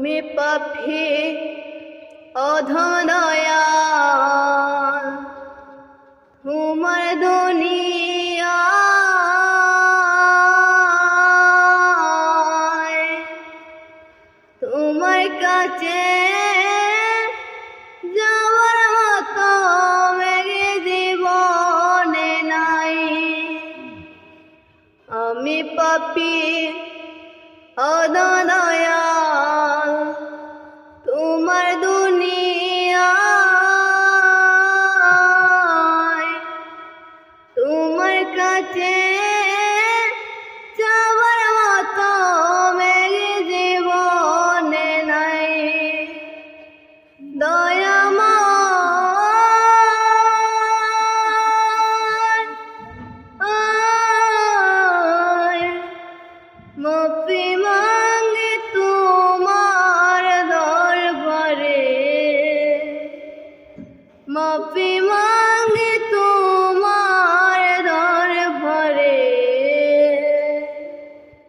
তুমি পাপি অধনয়া। তোমার দুনিয়া। তোমার কাছে পাপি অদয়া কাছে যাওয়ার মতো মেঘে জীবনে নাই। দয়াময় আয়। মাফি মাঙ্গে তোমার দরবারে। মাঙ্গে তো